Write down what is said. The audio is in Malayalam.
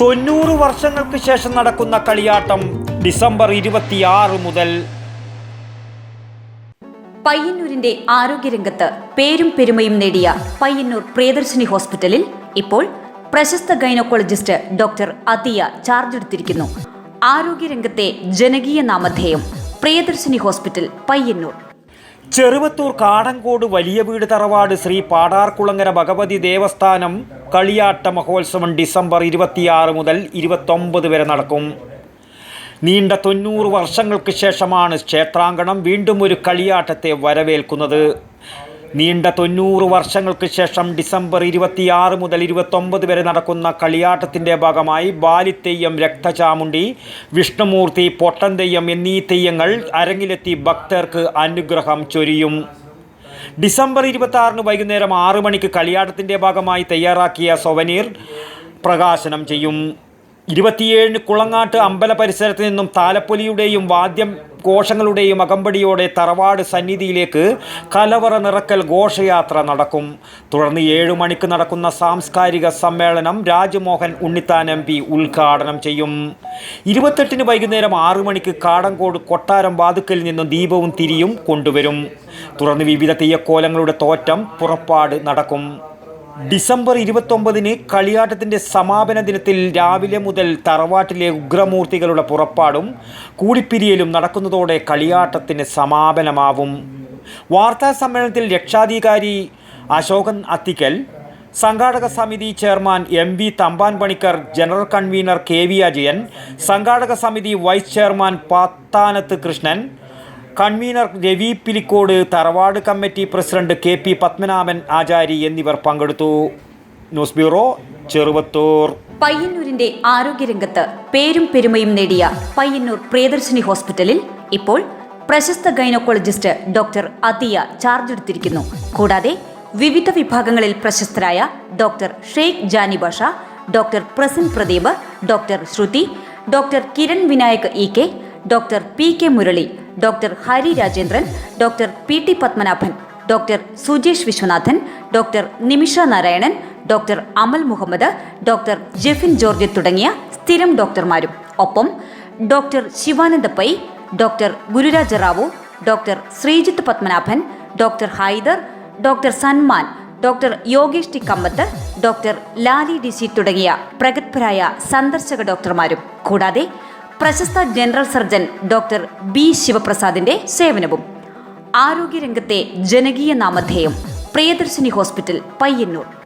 തൊണ്ണൂറ് വർഷങ്ങൾക്ക് ശേഷം നടക്കുന്ന കളിയാട്ടം ഡിസംബർ ഇരുപത്തിയാറ് മുതൽ പയ്യന്നൂരിന്റെ ആരോഗ്യരംഗത്ത് പേരും പെരുമയും നേടിയ പയ്യന്നൂർ പ്രിയദർശിനി ഹോസ്പിറ്റലിൽ ഇപ്പോൾ പ്രശസ്ത ഗൈനക്കോളജിസ്റ്റ് ഡോക്ടർ അതിയ ചാർജ് എടുത്തിരിക്കുന്നു. ആരോഗ്യരംഗത്തെ ജനകീയ നാമധേയം പ്രിയദർശിനി ഹോസ്പിറ്റൽ പയ്യന്നൂർ. ചെറുവത്തൂർ കാടങ്കോട് വലിയ വീട് തറവാട് ശ്രീ പാടാർകുളങ്ങര ഭഗവതി ദേവസ്ഥാനം കളിയാട്ട മഹോത്സവം ഡിസംബർ ഇരുപത്തിയാറ് മുതൽ ഇരുപത്തൊമ്പത് വരെ നടക്കും. നീണ്ട തൊണ്ണൂറ് വർഷങ്ങൾക്ക് ശേഷമാണ് ക്ഷേത്രാങ്കണം വീണ്ടും ഒരു കളിയാട്ടത്തെ വരവേൽക്കുന്നത്. നീണ്ട തൊണ്ണൂറ് വർഷങ്ങൾക്ക് ശേഷം ഡിസംബർ ഇരുപത്തിയാറ് മുതൽ ഇരുപത്തൊമ്പത് വരെ നടക്കുന്ന കളിയാട്ടത്തിന്റെ ഭാഗമായി ബാലിത്തെയ്യം രക്തചാമുണ്ടി വിഷ്ണുമൂർത്തി പൊട്ടൻ തെയ്യം എന്നീ തെയ്യങ്ങൾ അരങ്ങിലെത്തി ഭക്തർക്ക് അനുഗ്രഹം ചൊരിയും. ഡിസംബർ ഇരുപത്തി ആറിന് വൈകുന്നേരം ആറ് മണിക്ക് കളിയാട്ടത്തിന്റെ ഭാഗമായി തയ്യാറാക്കിയ സൊവനീർ പ്രകാശനം ചെയ്യും. ഇരുപത്തിയേഴിന് കുളങ്ങാട്ട് അമ്പല പരിസരത്ത് നിന്നും താലപ്പൊലിയുടെയും വാദ്യം ഘോഷങ്ങളുടെയും അകമ്പടിയോടെ തറവാട് സന്നിധിയിലേക്ക് കലവറ നിറക്കൽ ഘോഷയാത്ര നടക്കും. തുടർന്ന് ഏഴു മണിക്ക് നടക്കുന്ന സാംസ്കാരിക സമ്മേളനം രാജ്മോഹൻ ഉണ്ണിത്താൻ എം പി ഉദ്ഘാടനം ചെയ്യും. ഇരുപത്തെട്ടിന് വൈകുന്നേരം ആറു മണിക്ക് കാടങ്കോട് കൊട്ടാരം വാതുക്കൽ നിന്നും ദീപവും തിരിയും കൊണ്ടുവരും. തുടർന്ന് വിവിധ തെയ്യക്കോലങ്ങളുടെ തോറ്റം പുറപ്പാട് നടക്കും. ഡിസംബർ ഇരുപത്തൊമ്പതിന് കളിയാട്ടത്തിന്റെ സമാപന ദിനത്തിൽ രാവിലെ മുതൽ തറവാട്ടിലെ ഉഗ്രമൂർത്തികളുടെ പുറപ്പാടും കൂടിപ്പിരിയലും നടക്കുന്നതോടെ കളിയാട്ടത്തിന് സമാപനമാവും. വാർത്താ സമ്മേളനത്തിൽ രക്ഷാധികാരി അശോകൻ അത്തിക്കൽ സംഘാടക സമിതി chairman M V Thampan Panicker general convener K V Ajayan സംഘാടക സമിതി vice chairman Pathanath Krishnan convener Ravi Pilicode തറവാട് committee president K P Padmanabhan Achari എന്നിവർ പങ്കെടുത്തു. News bureau Cheruvathur. പയ്യന്നൂരിന്റെ ആരോഗ്യരംഗത്ത് പേരും പെരുമയും നേടിയ പയ്യന്നൂർ പ്രിയദർശിനി ഹോസ്പിറ്റലിൽ ഇപ്പോൾ പ്രശസ്ത ഗൈനക്കോളജിസ്റ്റ് ഡോക്ടർ അതിയ ചാർജ് എടുത്തിരിക്കുന്നു. കൂടാതെ വിവിധ വിഭാഗങ്ങളിൽ പ്രശസ്തരായ doctor Sheikh Jani Basha doctor Prasan Pradeep doctor Sruthi doctor Kiran Vinayak E K doctor P K Murali doctor Hari Rajendran doctor P T Padmanabhan doctor Sujesh Viswanathan doctor Nimisha Narayanan doctor Amal Muhammad doctor Jefin George തുടങ്ങിയ സ്ഥിരം ഡോക്ടർമാരും. ഒപ്പം doctor Shivananda Pai doctor Gururaja Rao doctor Sreejith Padmanabhan doctor Haider doctor Sanman doctor Yogesh T Kamath doctor Lali DC തുടങ്ങിയ പ്രഗത്ഭരായ സന്ദർശക ഡോക്ടർമാരും. കൂടാതെ പ്രശസ്ത ജനറൽ സർജൻ ഡോക്ടർ ബി ശിവപ്രസാദിന്റെ സേവനവും ആരോഗ്യരംഗത്തെ ജനകീയ നാമധേയം പ്രിയദർശിനി ഹോസ്പിറ്റൽ പയ്യന്നൂർ.